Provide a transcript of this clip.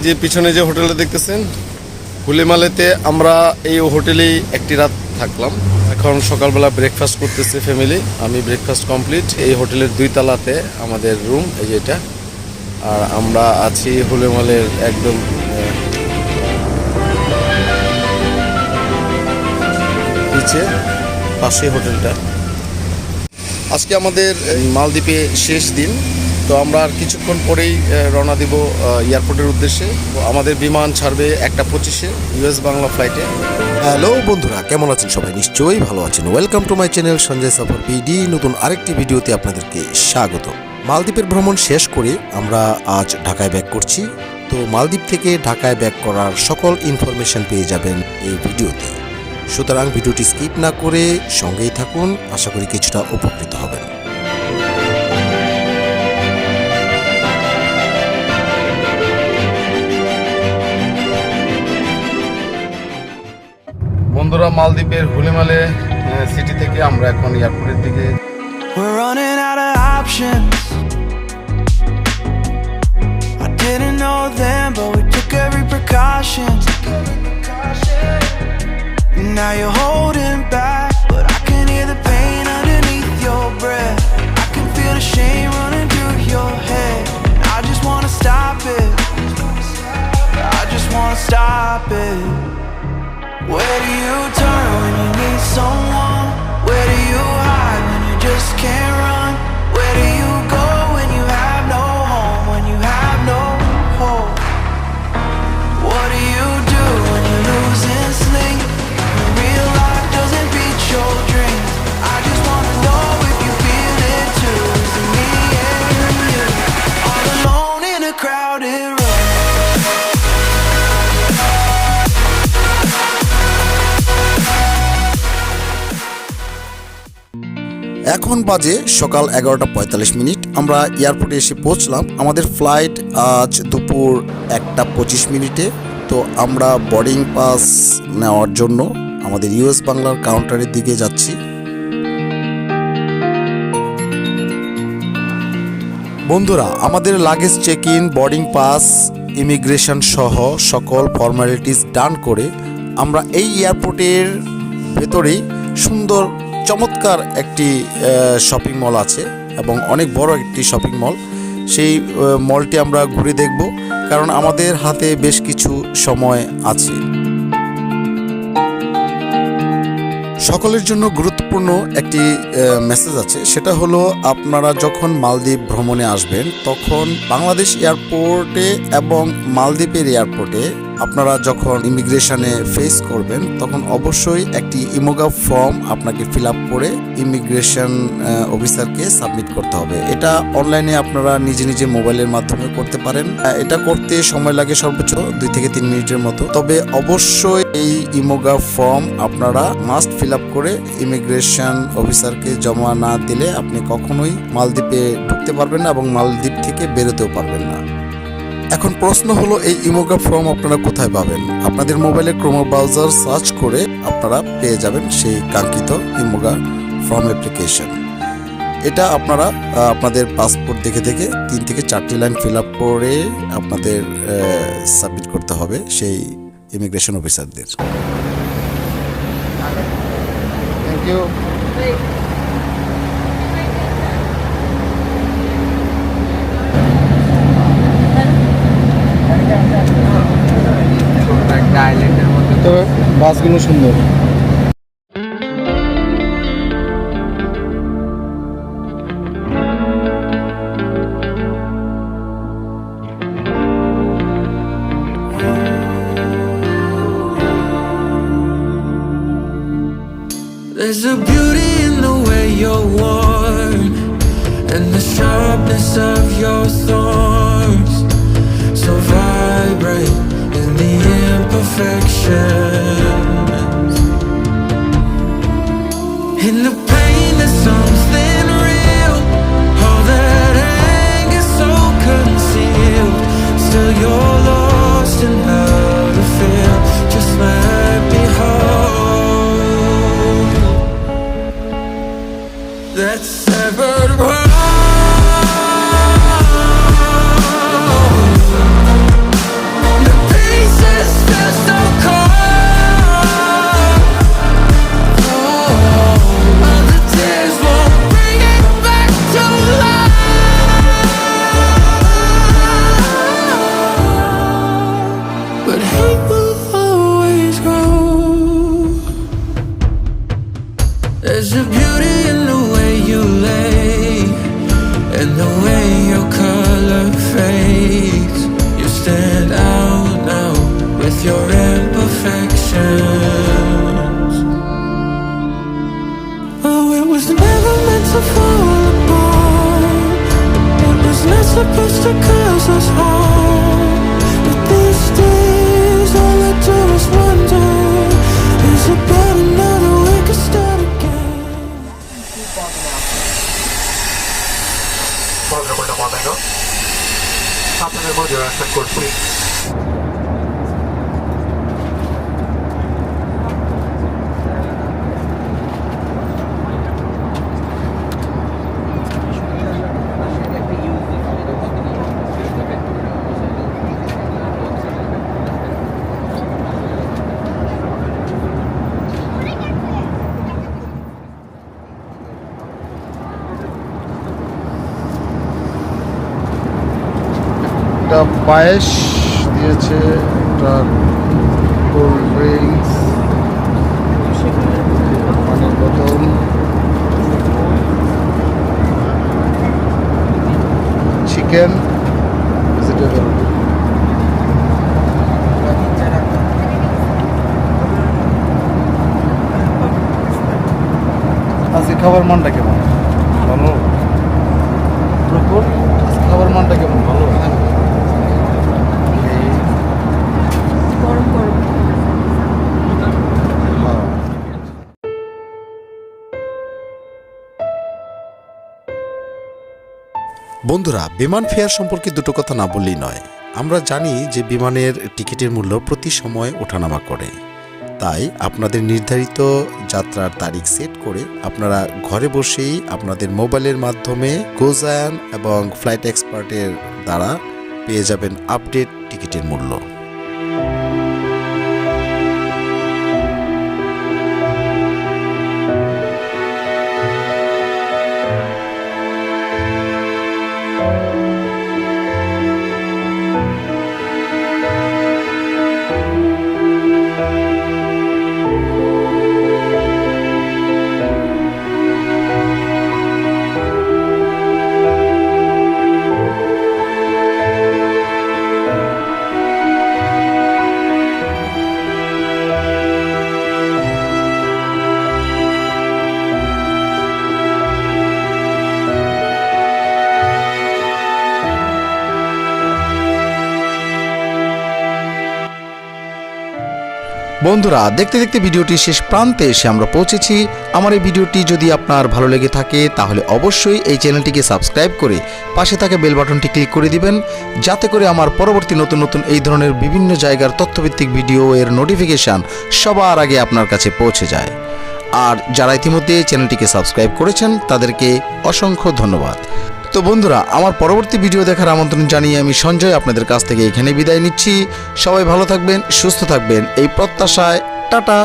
এই যে পিছনে যে হোটেলটা দেখতেছেন হুলিমালেতে আমরা এই হোটেলেই একটি রাত থাকলাম। এখন সকালবেলা ব্রেকফাস্ট করতেছে ফ্যামিলি আমি ব্রেকফাস্ট কমপ্লিট এই হোটেলের দুই তলাতে আমাদের রুম এই যে এটা। আর আমরা আছি হুলিমালের একদম নিচে, পাশে হোটেলটা। আজকে আমাদের মালদ্বীপে শেষ দিন। তো আমরা আর কিছুক্ষণ পরেই রওনা দিব এয়ারপোর্টের উদ্দেশ্যে। আমাদের বিমান ছাড়বে একটা পঁচিশে ইউএস বাংলা ফ্লাইটে। হ্যালো বন্ধুরা, কেমন আছেন সবাই? নিশ্চয়ই ভালো আছেন। Welcome to my channel Sanjay Safar PD নতুন আরেকটি ভিডিওতে আপনাদেরকে স্বাগত। মালদ্বীপের ভ্রমণ শেষ করে আমরা আজ ঢাকায় ব্যাক করছি। তো মালদ্বীপ থেকে ঢাকায় ব্যাক করার সকল ইনফরমেশন পেয়ে যাবেন এই ভিডিওতে। সুতরাং ভিডিওটি স্কিপ না করে সঙ্গেই থাকুন। আশা করি কিছুটা উপকৃত হবেন। মালদ্বীপের হুলিমালে সিটি থেকে আমরা এখন এয়ারপোর্টের দিকে We're running out of options. I didn't know then, but we took every precaution. Now you're holding back, but I can hear the pain underneath your breath. I can feel the shame running through your head. I just wanna stop it. I just wanna stop it. Where do you turn when so এখন বাজে সকাল এগারোটা পঁয়তাল্লিশ minute. আমরা এয়ারপোর্টে এসে পৌঁছলাম। আমাদের ফ্লাইট আজ দুপুর একটা পঁচিশ মিনিটে। তো আমরা বোর্ডিং পাস নেওয়ার জন্য আমাদের ইউএস বাংলার কাউন্টারের দিকে যাচ্ছি। বন্ধুরা, আমাদের luggage check in boarding pass, immigration সহ সকল ফর্মালিটিস ডান করে আমরা এই এয়ারপোর্টের ভেতরেই সুন্দর চমৎকার একটি শপিং মল আছে এবং অনেক বড় একটি শপিং মল সেই মলটি আমরা ঘুরে দেখব, কারণ আমাদের হাতে বেশ কিছু সময় আছে। সকলের জন্য গুরুত্বপূর্ণ একটি মেসেজ আছে, সেটা হলো আপনারা যখন মালদ্বীপ ভ্রমণে আসবেন, তখন বাংলাদেশ এয়ারপোর্টে এবং মালদ্বীপের এয়ারপোর্টে আপনারা যখন ইমিগ্রেশনে ফেস করবেন, তখন অবশ্যই একটি ইমোগা ফর্ম আপনাকে ফিল আপ করে ইমিগ্রেশন অফিসারকে সাবমিট করতে হবে। এটা অনলাইনে আপনারা নিজে নিজে মোবাইলের মাধ্যমে করতে পারেন। এটা করতে সময় লাগে সর্বোচ্চ দুই থেকে তিন মিনিটের মতো। তবে অবশ্যই এই ইমোগা ফর্ম আপনারা মাস্ট ফিল আপ করে ইমিগ্রেশন অফিসারকে জমা না দিলে আপনি কখনোই মালদ্বীপে ঢুকতে পারবেন না এবং মালদ্বীপ থেকে বেরোতেও পারবেন না। এখন প্রশ্ন হলো এই ইমোগা ফর্ম আপনারা কোথায় পাবেন? আপনাদের মোবাইলে ক্রোমো ব্রাউজার সার্চ করে আপনারা পেয়ে যাবেন সেই কাঙ্ক্ষিত ইমোগা ফর্ম অ্যাপ্লিকেশন এটা আপনারা আপনাদের পাসপোর্ট দেখে দেখে তিন থেকে চারটি লাইন ফিল আপ করে আপনাদের সাবমিট করতে হবে সেই ইমিগ্রেশন অফিসারদের thank you তবে বাসগুলো সুন্দর There's a beauty in the way you're worn and the sharpness of your thorns. So vibrate in the future supposed to cause us harm But these days all I do is wonder Is it bad enough that we could start again? Welcome to Happy পায়েস দিয়েছে একটা cold drinks পানির বোতল। Chicken vegetable আজকে খাবার মানটা কেমন? ভালো। আজকে খাবার মানটা কেমন? ভালো। বন্ধুরা, বিমান ফেয়ার সম্পর্কে দুটো কথা না বললেই নয়। আমরা জানি যে বিমানের টিকিটের মূল্য প্রতি সময় ওঠানামা করে। তাই আপনাদের নির্ধারিত যাত্রার তারিখ সেট করে আপনারা ঘরে বসেই আপনাদের মোবাইলের মাধ্যমে গোজায়ান এবং ফ্লাইট এক্সপার্টের দ্বারা পেয়ে যাবেন আপডেট টিকিটের মূল্য। বন্ধুরা, দেখতে দেখতে ভিডিওটি শেষ প্রান্তে এসে আমরা পৌঁছেছি। আমার এই ভিডিওটি যদি আপনার ভালো লেগে থাকে, তাহলে অবশ্যই এই চ্যানেলটিকে সাবস্ক্রাইব করে পাশে থাকে বেল বাটনটি ক্লিক করে দিবেন, যাতে করে আমার পরবর্তী নতুন নতুন এই ধরনের বিভিন্ন জায়গার তথ্যভিত্তিক ভিডিও এর নোটিফিকেশান সবার আগে আপনার কাছে পৌঁছে যায়। আর যারা ইতিমধ্যে চ্যানেলটিকে সাবস্ক্রাইব করেছেন, তাদেরকে অসংখ্য ধন্যবাদ। তো বন্ধুরা, আমার পরবর্তী ভিডিও দেখার আমন্ত্রণ জানিয়ে আমি সঞ্জয় আপনাদের কাছ থেকে এখানে বিদায় নিচ্ছি। সবাই ভালো থাকবেন, সুস্থ থাকবেন। এই প্রত্যাশায় টাটা।